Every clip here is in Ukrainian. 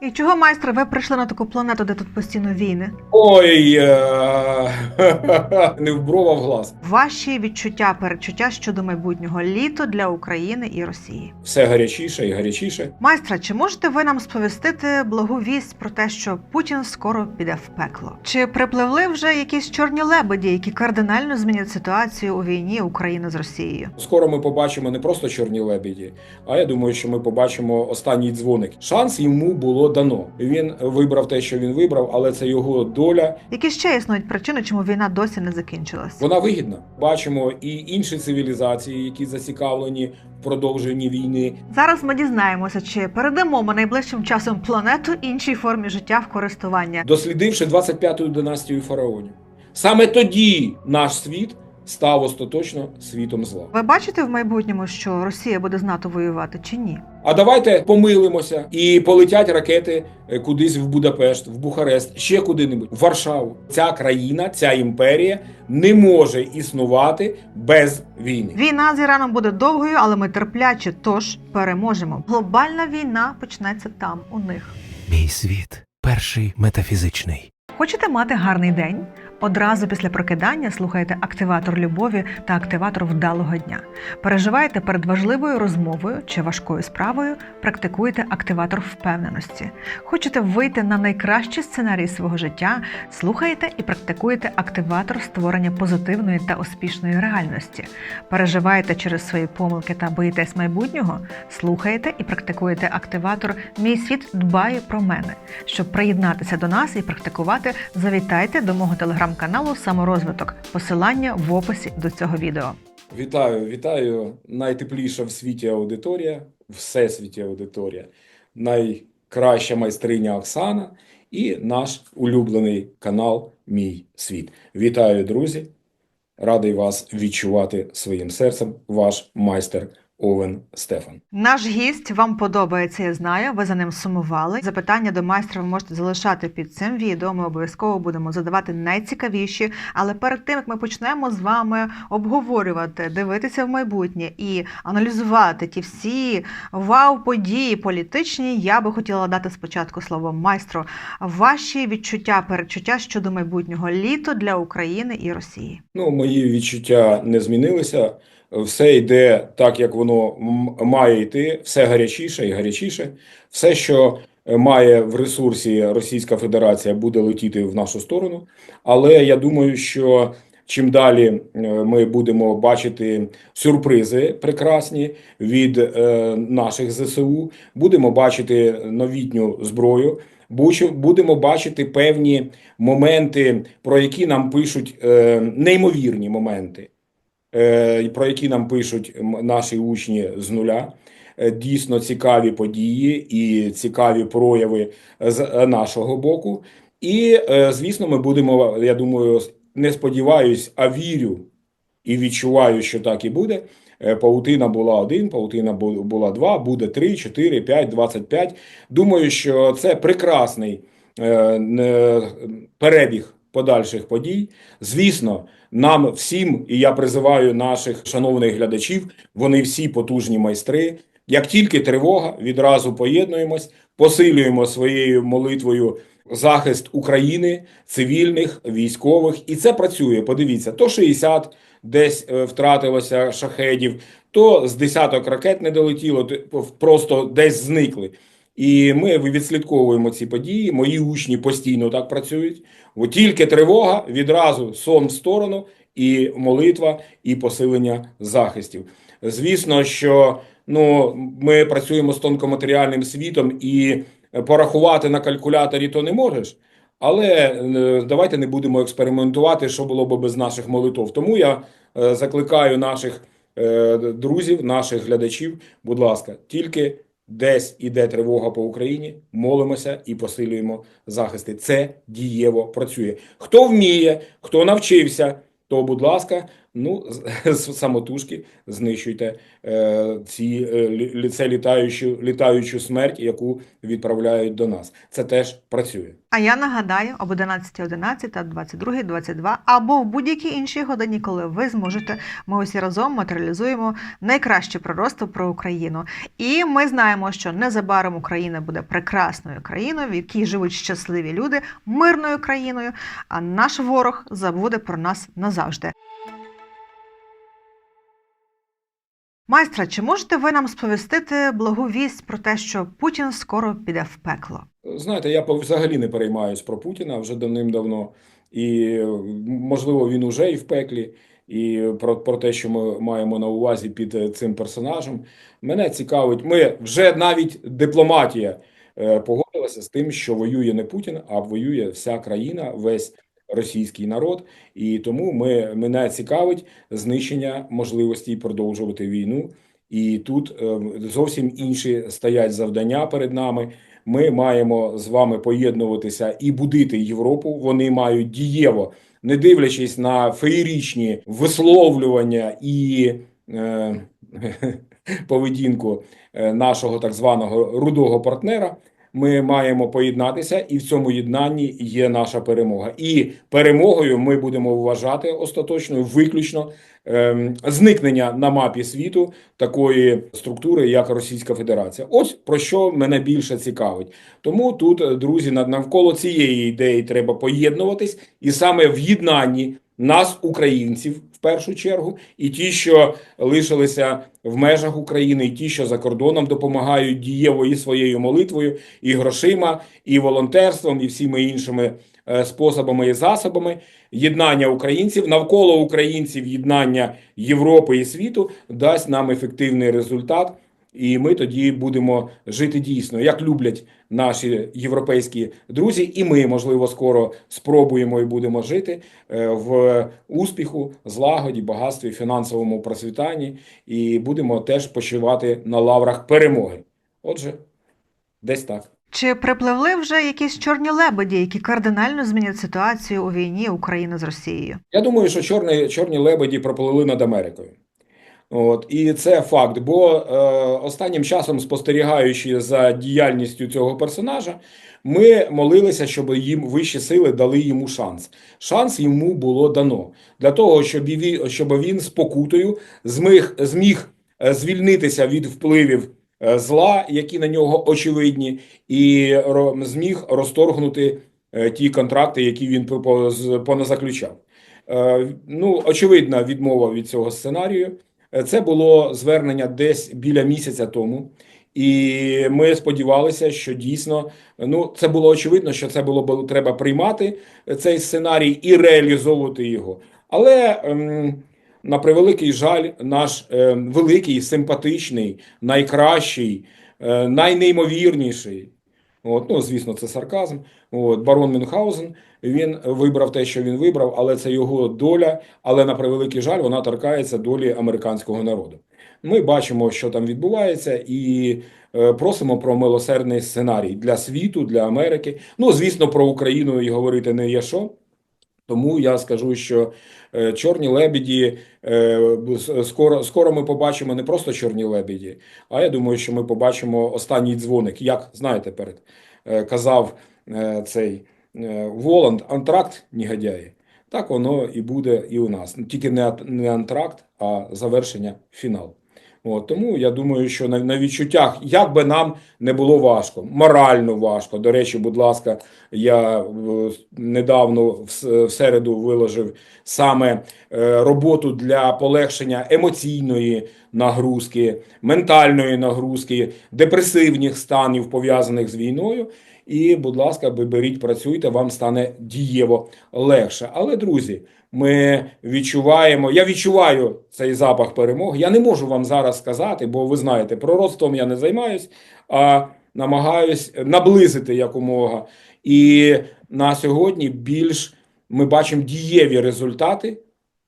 І чого, майстре, ви прийшли на таку планету, де тут постійно війни? Ой, е, не в брова в глаз. Ваші відчуття, передчуття щодо майбутнього літо для України і Росії. Все гарячіше і гарячіше. Майстра, чи можете ви нам сповістити благу вість про те, що Путін скоро піде в пекло? Чи припливли вже якісь чорні лебеді, які кардинально змінять ситуацію у війні України з Росією? Скоро ми побачимо не просто чорні лебеді, а я думаю, що ми побачимо останній дзвоник. Шанс йому було дано. Він вибрав те, що він вибрав, але це його доля. Які ще існують причини, чому війна досі не закінчилась? Вона вигідна. Бачимо і інші цивілізації, які зацікавлені в продовженні війни. Зараз ми дізнаємося, чи передамо ми найближчим часом планету іншій формі життя в користування. дослідивши 25-ту династію фараонів. Саме тоді наш світ став остаточно світом зла. Ви бачите в майбутньому, що Росія буде з НАТО воювати чи ні? А давайте помилимося і полетять ракети е, кудись в Будапешт, в Бухарест, ще куди-небудь, в Варшаву. Ця країна, ця імперія не може існувати без війни. Війна з Іраном буде довгою, але ми терплячі, тож переможемо. Глобальна війна почнеться там, у них. Мій світ перший метафізичний. Хочете мати гарний день? Одразу після прокидання слухайте активатор любові та активатор вдалого дня. Переживаєте перед важливою розмовою чи важкою справою, практикуйте активатор впевненості. Хочете вийти на найкращий сценарій свого життя, слухайте і практикуєте активатор створення позитивної та успішної реальності. Переживаєте через свої помилки та боїтесь майбутнього? Слухайте і практикуєте активатор Мій світ дбає про мене. Щоб приєднатися до нас і практикувати, завітайте до мого телеграм-каналу Саморозвиток. Посилання в описі до цього відео. Вітаю, вітаю. Найтепліша в світі аудиторія, всесвіті аудиторія, найкраща майстриня Оксана і наш улюблений канал Мій світ. Вітаю, друзі! Радий вас відчувати своїм серцем, ваш майстер Овен Стефан. Наш гість вам подобається, я знаю. Ви за ним сумували. Запитання до майстра ви можете залишати під цим відео. Ми обов'язково будемо задавати найцікавіші. Але перед тим як ми почнемо з вами обговорювати, дивитися в майбутнє і аналізувати ті всі вау-події політичні, я би хотіла дати спочатку слово майстру. Ваші відчуття, передчуття щодо майбутнього літо для України і Росії. Ну, мої відчуття не змінилися. Все йде так, як воно має йти, все гарячіше і гарячіше. Все, що е, має в ресурсі Російська Федерація, буде летіти в нашу сторону. Але я думаю, що чим далі е, ми будемо бачити сюрпризи прекрасні від е, наших ЗСУ, будемо бачити новітню зброю. Будемо бачити певні моменти, про які нам пишуть неймовірні моменти про які нам пишуть наші учні з нуля. Е, Дійсно цікаві події і цікаві прояви з е, нашого боку. І, е, звісно, ми будемо, я думаю, не сподіваюсь, а вірю і відчуваю, що так і буде. Е, Паутина була один, паутина була два, буде три, чотири, п'ять, двадцять п'ять. Думаю, що це прекрасний е, перебіг подальших подій. Звісно, нам всім, і я призиваю наших шановних глядачів, вони всі потужні майстри. Як тільки тривога, відразу поєднуємось, посилюємо своєю молитвою захист України, цивільних, військових, і це працює. Подивіться, то 60 десь е, втратилося шахедів, то з десяток ракет не долетіло, то просто десь зникли. І ми відслідковуємо ці події. Мої учні постійно так працюють. От тільки тривога, відразу сон в сторону, і молитва, і посилення захистів. Звісно, що ну, ми працюємо з тонкоматеріальним світом, і порахувати на калькуляторі то не можеш. Але е, давайте не будемо експериментувати, що було б без наших молитов. Тому я е, закликаю наших е, друзів, наших глядачів, будь ласка, тільки десь іде тривога по Україні, молимося і посилюємо захисти. Це дієво працює. Хто вміє, хто навчився, то, будь ласка, Ну, самотужки знищуйте е, ці е, це літаючу, літаючу смерть, яку відправляють до нас. Це теж працює. А я нагадаю об 11.11 та 22.22 або в будь-якій іншій годині, коли ви зможете, ми усі разом матеріалізуємо найкраще пророцтво про Україну. І ми знаємо, що незабаром Україна буде прекрасною країною, в якій живуть щасливі люди, мирною країною, а наш ворог забуде про нас назавжди. Майстра, чи можете ви нам сповістити благу вість про те, що Путін скоро піде в пекло? Знаєте, я взагалі не переймаюсь про Путіна вже давним-давно, і можливо він уже і в пеклі. І про, про те, що ми маємо на увазі під е, цим персонажем, мене цікавить. Ми вже навіть дипломатія е, погодилася з тим, що воює не Путін, а воює вся країна, весь російський народ. І тому ми, мене цікавить знищення можливості продовжувати війну. І тут е, зовсім інші стоять завдання перед нами. Ми маємо з вами поєднуватися і будити Європу. Вони мають дієво, не дивлячись на феєрічні висловлювання і е, поведінку е, нашого так званого рудого партнера. Ми маємо поєднатися, і в цьому єднанні є наша перемога. І перемогою ми будемо вважати остаточною виключно ем, зникнення на мапі світу такої структури, як Російська Федерація. Ось про що мене більше цікавить. Тому тут, друзі, нав- навколо цієї ідеї треба поєднуватись, і саме в єднанні нас, українців, в першу чергу, і ті, що лишилися в межах України, і ті, що за кордоном допомагають дієво і своєю молитвою, і грошима, і волонтерством, і всіми іншими е, способами і засобами. Єднання українців навколо українців, єднання Європи і світу дасть нам ефективний результат. І ми тоді будемо жити дійсно, як люблять наші європейські друзі, і ми, можливо, скоро спробуємо і будемо жити е, в успіху, злагоді, багатстві, фінансовому процвітанні, і будемо теж почивати на лаврах перемоги. Отже, десь так. Чи припливли вже якісь чорні лебеді, які кардинально змінять ситуацію у війні України з Росією? Я думаю, що чорні, чорні лебеді проплили над Америкою. От, і це факт. Бо е, останнім часом, спостерігаючи за діяльністю цього персонажа, ми молилися, щоб їм вищі сили дали йому шанс. Шанс йому було дано для того, щоб він, щоб він спокутою зміг, зміг е, звільнитися від впливів е, зла, які на нього очевидні, і зміг розторгнути е, ті контракти, які він по- по- поназаключав. Ну, очевидна відмова від цього сценарію. Е, Це було звернення десь біля місяця тому, і ми сподівалися, що дійсно ну це було очевидно, що це було треба приймати е, цей сценарій і реалізовувати його. Але ем, на превеликий жаль, наш ем, великий, симпатичний, найкращий, е, найнеймовірніший. От, ну, звісно, це сарказм. От, барон Мюнхгаузен, він вибрав те, що він вибрав, але це його доля. Але на превеликий жаль, вона торкається долі американського народу. Ми бачимо, що там відбувається, і е, просимо про милосердний сценарій для світу, для Америки. Ну, звісно, про Україну і говорити не є що. Тому я скажу, що е, чорні лебеді е, скоро, скоро ми побачимо не просто чорні лебеді, а я думаю, що ми побачимо останній дзвоник. Як знаєте, перед е, казав цей Воланд, антракт негодяї. Так воно і буде і у нас. Тільки не, антракт, а завершення фінал. От, тому я думаю, що на, на відчуттях, як би нам не було важко, морально важко. До речі, будь ласка, я е, недавно в, в середу виложив саме е, роботу для полегшення емоційної нагрузки, ментальної нагрузки, депресивних станів пов'язаних з війною. І, будь ласка, беріть, працюйте, вам стане дієво легше. Але, друзі, ми відчуваємо, я відчуваю цей запах перемоги. Я не можу вам зараз сказати, бо ви знаєте, пророцтвом я не займаюсь, а намагаюсь наблизити якомога. І на сьогодні більш ми бачимо дієві результати,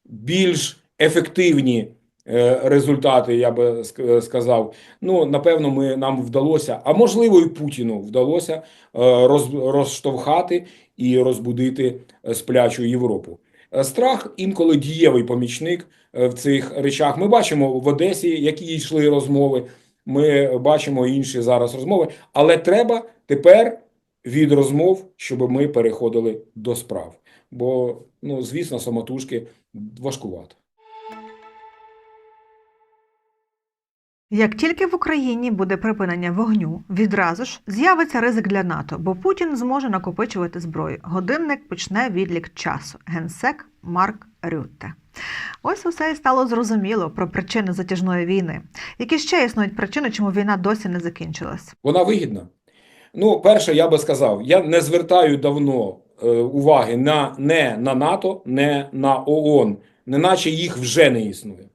більш ефективні е, результати, я би сказав. Ну, напевно, ми нам вдалося, а можливо, і Путіну вдалося е, роз, розштовхати і розбудити е, сплячу Європу. Е, Страх інколи дієвий помічник е, в цих речах. Ми бачимо в Одесі, які йшли розмови. Ми бачимо інші зараз розмови, але треба тепер від розмов, щоб ми переходили до справ. Бо, ну, звісно, самотужки важкувато. Як тільки в Україні буде припинення вогню, відразу ж з'явиться ризик для НАТО, бо Путін зможе накопичувати зброю. Годинник почне відлік часу. Генсек Марк Рютте. Ось усе і стало зрозуміло про причини затяжної війни. Які ще існують причини, чому війна досі не закінчилась? Вона вигідна. Ну, перше, я би сказав, я не звертаю давно е, уваги на не на НАТО, не на ООН, неначе їх вже не існує.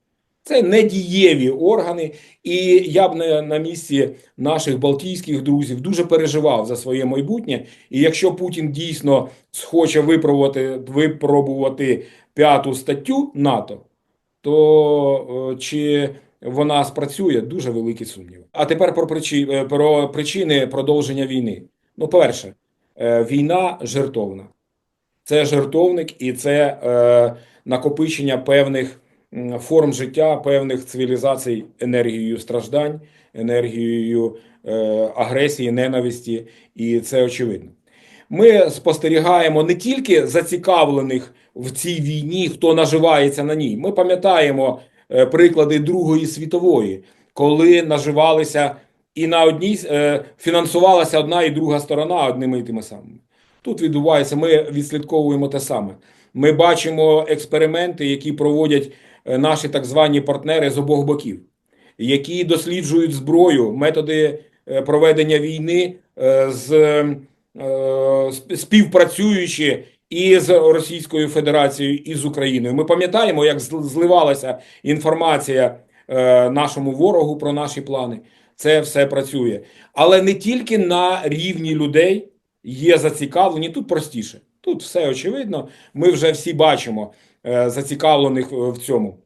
Це недієві органи, і я б на, на місці наших балтійських друзів дуже переживав за своє майбутнє. І якщо Путін дійсно схоче випробувати, випробувати п'яту статтю НАТО, то е, чи вона спрацює, дуже великі сумніви. А тепер про, причі, е, про причини продовження війни. Ну, перше, е, війна жертовна. Це жертовник і це е, накопичення певних форм життя, певних цивілізацій енергією страждань, енергією е, агресії, ненависті, і це очевидно. Ми спостерігаємо не тільки зацікавлених в цій війні, хто наживається на ній. Ми пам'ятаємо е, приклади Другої світової, коли наживалися і на одній е, фінансувалася одна і друга сторона одними і тими самими. Тут відбувається, ми відслідковуємо те саме. Ми бачимо експерименти, які проводять наші так звані партнери з обох боків, які досліджують зброю, методи е, проведення війни е, з е, співпрацюючи і з Російською Федерацією, і з Україною. Ми пам'ятаємо, як зливалася інформація е, нашому ворогу про наші плани. Це все працює. Але не тільки на рівні людей є зацікавлені, тут простіше. Тут все очевидно. Ми вже всі бачимо е, зацікавлених е, в цьому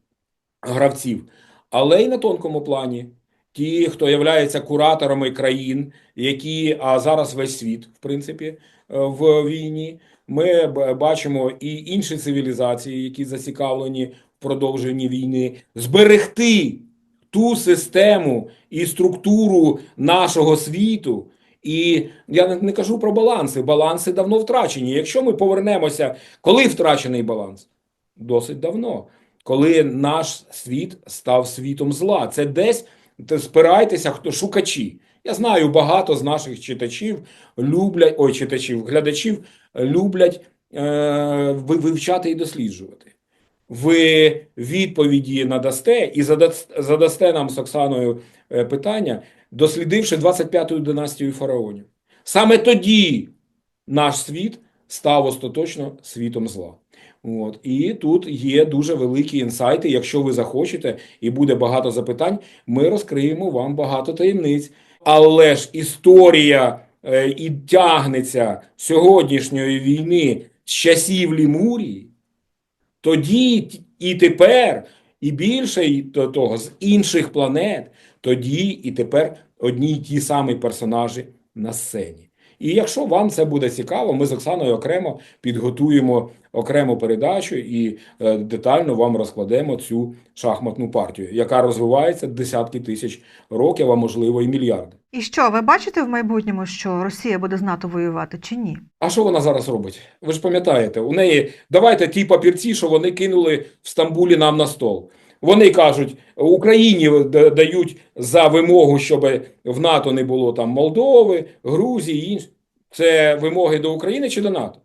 гравців. Але й на тонкому плані. Ті, хто являється кураторами країн, які, а зараз весь світ, в принципі, е, в війні, ми бачимо і інші цивілізації, які зацікавлені в продовженні війни, зберегти ту систему і структуру нашого світу. І я не кажу про баланси. Баланси давно втрачені. Якщо ми повернемося, коли втрачений баланс? Досить давно. Коли наш світ став світом зла. Це десь те, спирайтеся, хто шукачі. Я знаю, багато з наших читачів люблять, ой, читачів, глядачів люблять е, вивчати і досліджувати. Ви відповіді надасте і задасте, задасте нам з Оксаною е, питання, дослідивши 25-ю династію фараонів. Саме тоді наш світ став остаточно світом зла. От. І тут є дуже великі інсайти. Якщо ви захочете і буде багато запитань, ми розкриємо вам багато таємниць. Але ж історія е, і тягнеться сьогоднішньої війни з часів Лімурії, тоді і тепер, і більше і того з інших планет, тоді і тепер одні й ті самі персонажі на сцені. І якщо вам це буде цікаво, ми з Оксаною окремо підготуємо окрему передачу і е, детально вам розкладемо цю шахматну партію, яка розвивається десятки тисяч років, а можливо і мільярди. І що, ви бачите в майбутньому, що Росія буде з НАТО воювати чи ні? А що вона зараз робить? Ви ж пам'ятаєте, у неї давайте ті папірці, що вони кинули в Стамбулі нам на стол. Вони кажуть, Україні дають за вимогу, щоб в НАТО не було там Молдови, Грузії, інші. Це вимоги до України чи до НАТО?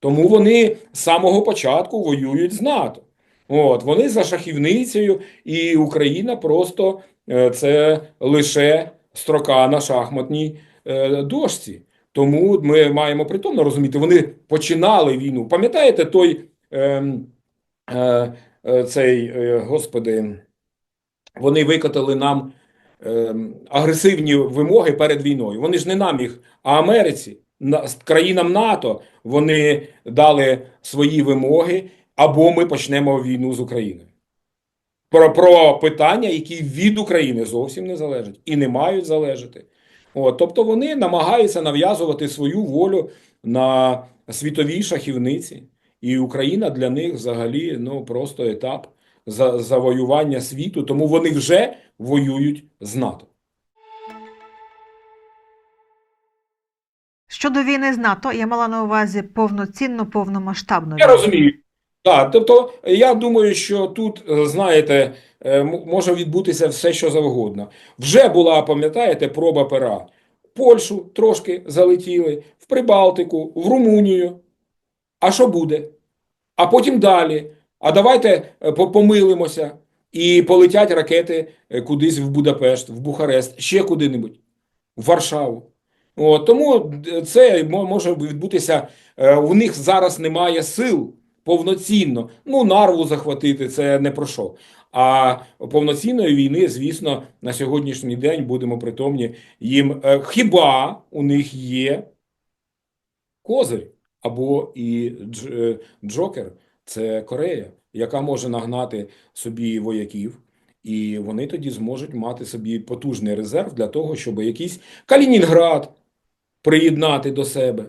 Тому вони з самого початку воюють з НАТО. От, вони за шахівницею, і Україна просто е, це лише строка на шахматній е, дошці. Тому ми маємо притомно розуміти, вони починали війну. Пам'ятаєте той ем, е, е, цей, е, господи, вони викотали нам ем, агресивні вимоги перед війною. Вони ж не нам їх, а Америці, країнам НАТО вони дали свої вимоги, або ми почнемо війну з Україною. Про, про питання, які від України зовсім не залежать і не мають залежати. От, тобто вони намагаються нав'язувати свою волю на світовій шахівниці. І Україна для них взагалі ну просто етап за- завоювання світу, тому вони вже воюють з НАТО. Щодо війни з НАТО, я мала на увазі повноцінну, повномасштабну Я розумію. Так, тобто я думаю, що тут, е, знаєте, е, може відбутися все, що завгодно. Вже була, пам'ятаєте, проба пера. Польщу трошки залетіли, в Прибалтику, в Румунію. А що буде? А потім далі. А давайте е, помилимося і полетять ракети е, кудись в Будапешт, в Бухарест, ще куди-небудь, в Варшаву. От, тому е, це може відбутися. У них зараз немає сил повноцінно. Ну, нарву захватити це не про що. А повноцінної війни, звісно, на сьогоднішній день будемо притомні їм. Хіба у них є козир або і е, Джокер це Корея, яка може нагнати собі вояків, і вони тоді зможуть мати собі потужний резерв для того, щоб якийсь Калінінград приєднати до себе.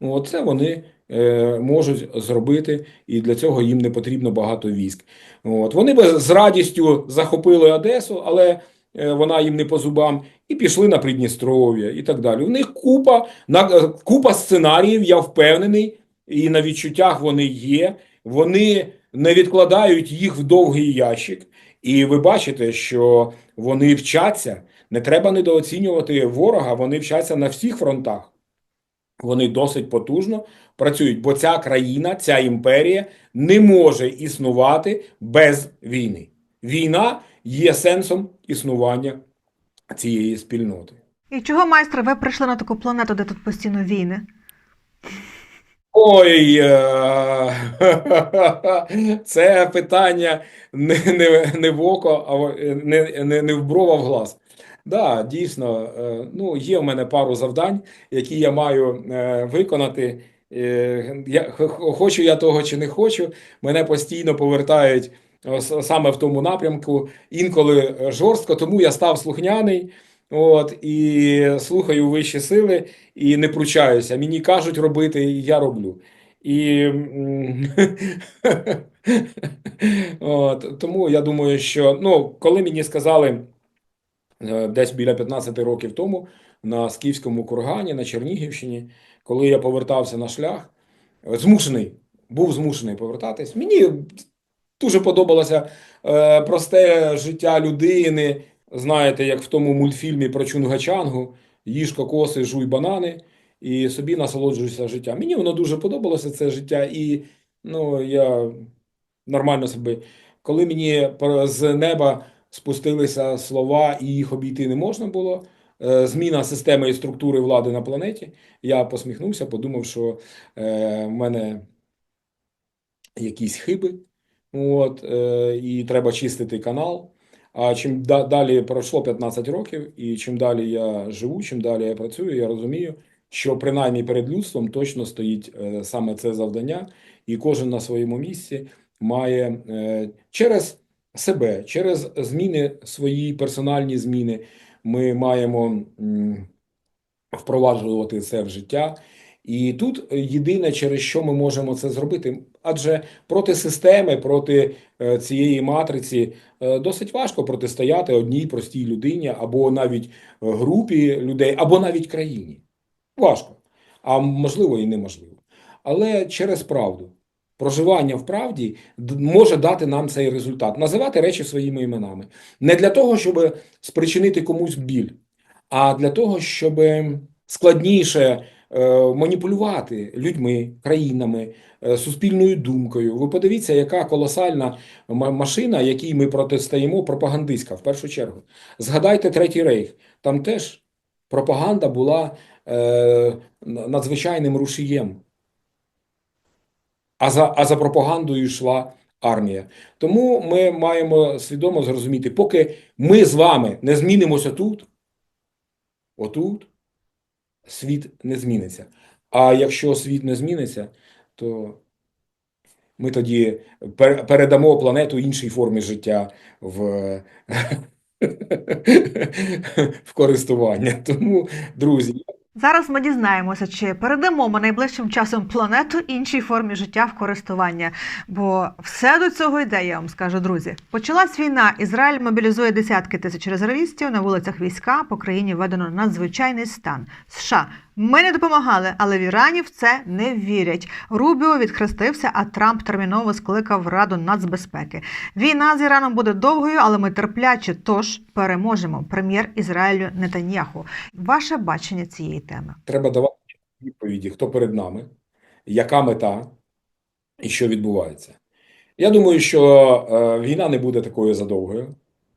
Ну, Оце вони е, можуть зробити, і для цього їм не потрібно багато військ. От. Вони би з радістю захопили Одесу, але вона їм не по зубам, і пішли на Придністров'я і так далі. У них купа, на, е, купа сценаріїв, я впевнений, і на відчуттях вони є. Вони не відкладають їх в довгий ящик. І ви бачите, що вони вчаться. Не треба недооцінювати ворога, вони вчаться на всіх фронтах. Вони досить потужно працюють, бо ця країна, ця імперія не може існувати без війни. Війна є сенсом існування цієї спільноти. І чого, майстре, ви прийшли на таку планету, де тут постійно війни? Ой, е, це питання не, не, не в око, а не, не, не в бров, а в глаз. Да, дійсно, е, ну, є в мене пару завдань, які я маю е, виконати. Я, хочу я того чи не хочу, мене постійно повертають саме в тому напрямку, інколи жорстко, тому я став слухняний. От, і слухаю вищі сили, і не пручаюся. Мені кажуть робити, і я роблю. І от, тому я думаю, що ну, коли мені сказали е, десь біля 15 років тому на Скіфському кургані, на Чернігівщині, коли я повертався на шлях, змушений, був змушений повертатись. Мені дуже подобалося е, просте життя людини. Знаєте, як в тому мультфільмі про Чунгачангу, їж кокоси, жуй банани і собі насолоджуйся життям. Мені воно дуже подобалося це життя, і ну, я нормально собі. Коли мені з неба спустилися слова і їх обійти не можна було, е, зміна системи і структури влади на планеті, я посміхнувся, подумав, що е, в мене якісь хиби, от, е, і треба чистити канал. А чим да- далі пройшло 15 років, і чим далі я живу, чим далі я працюю, я розумію, що принаймні перед людством точно стоїть е, саме це завдання, і кожен на своєму місці має е, через себе, через зміни, свої персональні зміни, ми маємо впроваджувати це в життя. І тут єдине, через що ми можемо це зробити, адже проти системи, проти е, цієї матриці е, досить важко протистояти одній простій людині, або навіть е, групі людей, або навіть країні. Важко, а можливо і неможливо. Але через правду. Проживання в правді може дати нам цей результат. Називати речі своїми іменами. Не для того, щоб спричинити комусь біль, а для того, щоб складніше маніпулювати людьми, країнами, е, суспільною думкою. Ви подивіться, яка колосальна машина, якій ми протистоїмо, пропагандистська в першу чергу. Згадайте Третій Рейх. Там теж пропаганда була е, надзвичайним рушієм. А за, а за пропагандою йшла армія. Тому ми маємо свідомо зрозуміти, поки ми з вами не змінимося тут, отут, світ не зміниться. А якщо світ не зміниться, то ми тоді передамо планету іншій формі життя в, в користування. Тому, друзі, Зараз ми дізнаємося, чи передамо ми найближчим часом планету іншій формі життя в користування. Бо все до цього йде, я вам скажу, друзі. Почалась війна. Ізраїль мобілізує десятки тисяч резервістів на вулицях війська. По країні введено надзвичайний стан. США. Ми не допомагали, але в Ірані в це не вірять. Рубіо відхрестився, а Трамп терміново скликав Раду нацбезпеки. Війна з Іраном буде довгою, але ми терплячі. Тож переможемо. Прем'єр Ізраїлю Нетаньяху. Ваше бачення цієї теми. Треба давати відповіді, хто перед нами, яка мета і що відбувається. Я думаю, що е, війна не буде такою задовгою.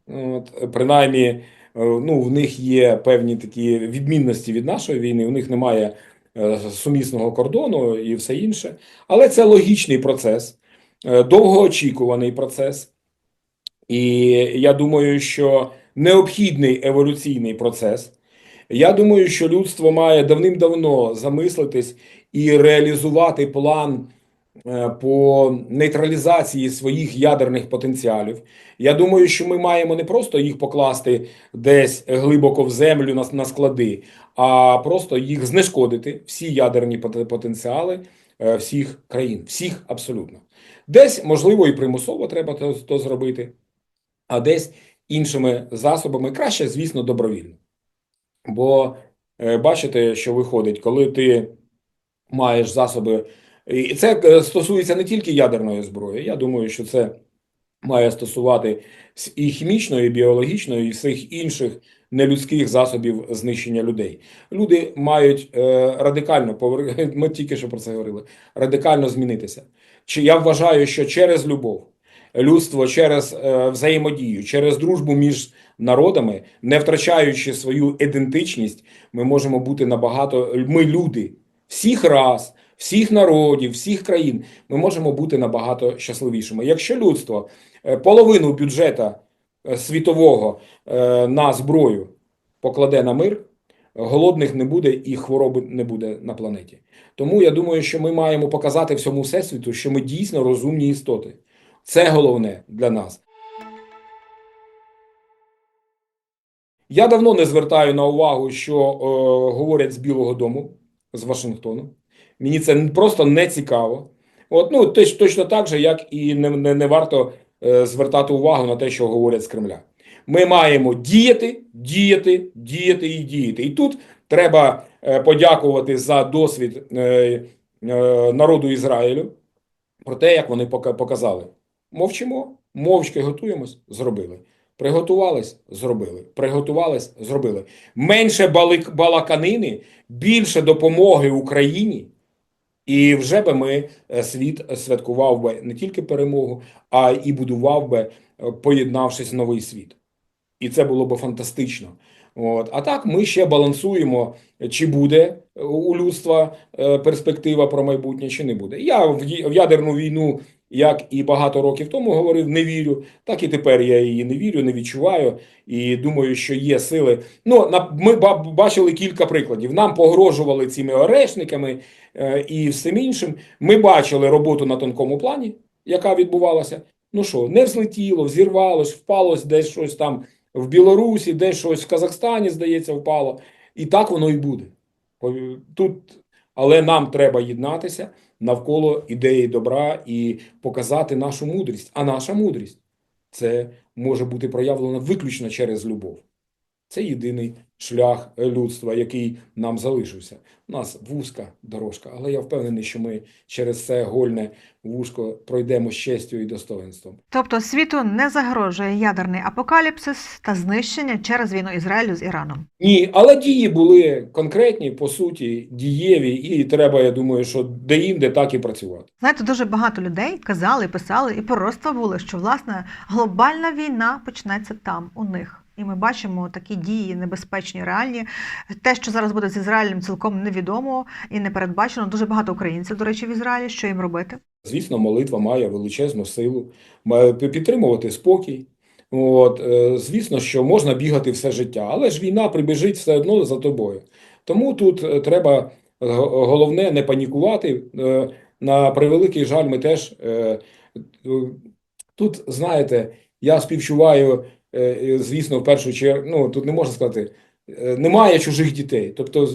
От, принаймні, ну, в них є певні такі відмінності від нашої війни, у них немає е, сумісного кордону і все інше. Але це логічний процес, е, довгоочікуваний процес. І я думаю, що необхідний еволюційний процес. Я думаю, що людство має давним-давно замислитись і реалізувати план е, по нейтралізації своїх ядерних потенціалів. Я думаю, що ми маємо не просто їх покласти десь глибоко в землю на, на склади, а просто їх знешкодити, всі ядерні потенціали е, всіх країн, всіх абсолютно. Десь, можливо, і примусово треба то, то зробити, а десь іншими засобами, краще, звісно, добровільно. Бо е, бачите, що виходить, коли ти маєш засоби, і це е, стосується не тільки ядерної зброї. Я думаю, що це має стосувати і хімічної, і біологічної, і всіх інших нелюдських засобів знищення людей. Люди мають е, радикально Ми тільки що про це говорили. Радикально змінитися. Чи я вважаю, що через любов, людство через е, взаємодію, через дружбу між народами, не втрачаючи свою ідентичність, ми можемо бути набагато. Ми люди всіх рас, всіх народів, всіх країн. Ми можемо бути набагато щасливішими. Якщо людство е, половину бюджета е, світового е, на зброю покладе на мир, голодних не буде і хвороби не буде на планеті. Тому я думаю, що ми маємо показати всьому всесвіту, що ми дійсно розумні істоти. Це головне для нас. Я давно не звертаю на увагу, що е, говорять з Білого Дому, з Вашингтону. Мені це просто не цікаво. От, ну, точно так же, як і не, не, не варто е, звертати увагу на те, що говорять з Кремля. Ми маємо діяти, діяти, діяти і діяти. І тут треба е, подякувати за досвід е, е, народу Ізраїлю про те, як вони показали. Мовчимо, мовчки готуємось, зробили. Приготувались, зробили. Приготувались, зробили. Менше балаканини, більше допомоги Україні. І вже би ми е, світ святкував би не тільки перемогу, а і будував би, е, поєднавшись новий світ. І це було би фантастично. От. А так ми ще балансуємо, чи буде у людства е, перспектива про майбутнє, чи не буде. Я в ядерну війну, як і багато років тому говорив, не вірю. Так і тепер я її не вірю, не відчуваю. І думаю, що є сили. Ну, ми бачили кілька прикладів. Нам погрожували цими орешниками е, і всім іншим. Ми бачили роботу на тонкому плані, яка відбувалася. Ну що, не взлетіло, взірвалось, впалось десь щось там в Білорусі, десь щось в Казахстані, здається, впало. І так воно і буде. Тут, але нам треба єднатися навколо ідеї добра і показати нашу мудрість. А наша мудрість це може бути проявлена виключно через любов. Це єдиний шлях е, людства, який нам залишився. У нас вузька дорожка, але я впевнений, що ми через це гольне вузько пройдемо з честю і достоинством. Тобто світу не загрожує ядерний апокаліпсис та знищення через війну Ізраїлю з Іраном. Ні, але дії були конкретні, по суті, дієві, і треба, я думаю, що де-інде так і працювати. Знаєте, дуже багато людей казали, писали і пророцтва були, що власне глобальна війна почнеться там, у них. І ми бачимо такі дії небезпечні, реальні. Те, що зараз буде з Ізраїлем, цілком невідомо і не передбачено. Дуже багато українців, до речі, в Ізраїлі. Що їм робити? Звісно, молитва має величезну силу, має підтримувати спокій. От, е, звісно, що можна бігати все життя, але ж війна прибіжить все одно за тобою. Тому тут е, треба е, головне не панікувати. На превеликий жаль, ми теж тут, знаєте, я співчуваю, звісно, в першу чергу, ну тут не можна сказати Е, Немає чужих дітей. Тобто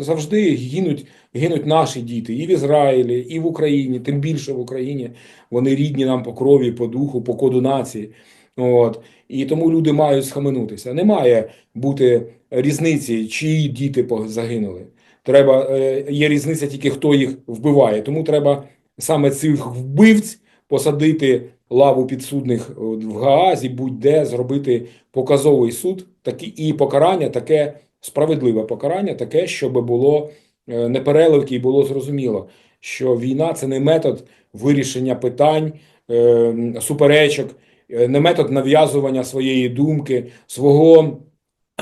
завжди гинуть, гинуть наші діти і в Ізраїлі, і в Україні, тим більше в Україні. Вони рідні нам по крові, по духу, по коду нації. От. І тому люди мають схаменутися. Не має бути різниці, чиї діти загинули. Треба, е, є різниця тільки хто їх вбиває. Тому треба саме цих вбивць посадити лаву підсудних в Гаазі, будь-де зробити показовий суд, такі і покарання таке справедливе покарання, таке, щоб було е, непереливки і було зрозуміло, що війна це не метод вирішення питань, е, суперечок, е, не метод нав'язування своєї думки, свого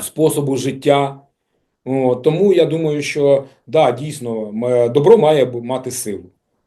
способу життя. Тому я думаю, що да, дійсно, добро має мати силу.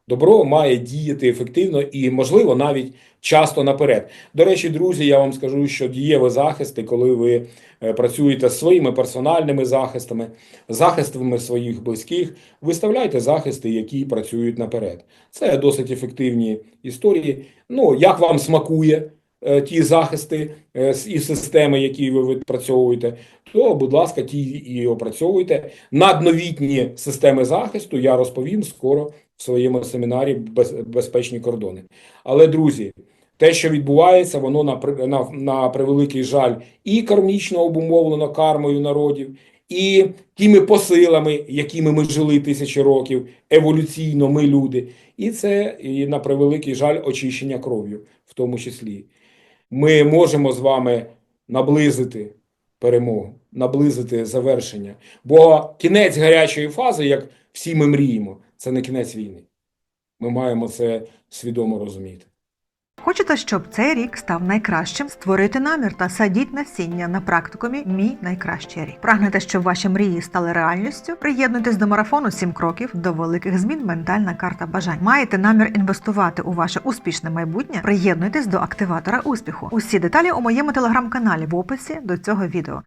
Добро має діяти ефективно і, можливо, навіть часто наперед. До речі, друзі, я вам скажу, що дієві захисти, коли ви е, працюєте з своїми персональними захистами, захистами своїх близьких, виставляйте захисти, які працюють наперед. Це досить ефективні історії. Ну, як вам смакує е, ті захисти е, і системи, які ви відпрацьовуєте, то, будь ласка, ті і опрацьовуйте. Надновітні системи захисту я розповім скоро в своєму семінарі «Без- Безпечні кордони. Але, друзі, те, що відбувається, воно на, на, на превеликий жаль і кармічно обумовлено кармою народів, і тими посилами, якими ми жили тисячі років, еволюційно ми люди. І це, і на превеликий жаль, очищення кров'ю, в тому числі. Ми можемо з вами наблизити перемогу, наблизити завершення. Бо кінець гарячої фази, як всі ми мріємо, це не кінець війни. Ми маємо це свідомо розуміти. Хочете, щоб цей рік став найкращим? Створити намір та садіть насіння на практикумі Мій найкращий рік. Прагнете, щоб ваші мрії стали реальністю? Приєднуйтесь до марафону «7 кроків до великих змін. Ментальна карта бажань. Маєте намір інвестувати у ваше успішне майбутнє? Приєднуйтесь до активатора успіху. Усі деталі у моєму телеграм-каналі в описі до цього відео.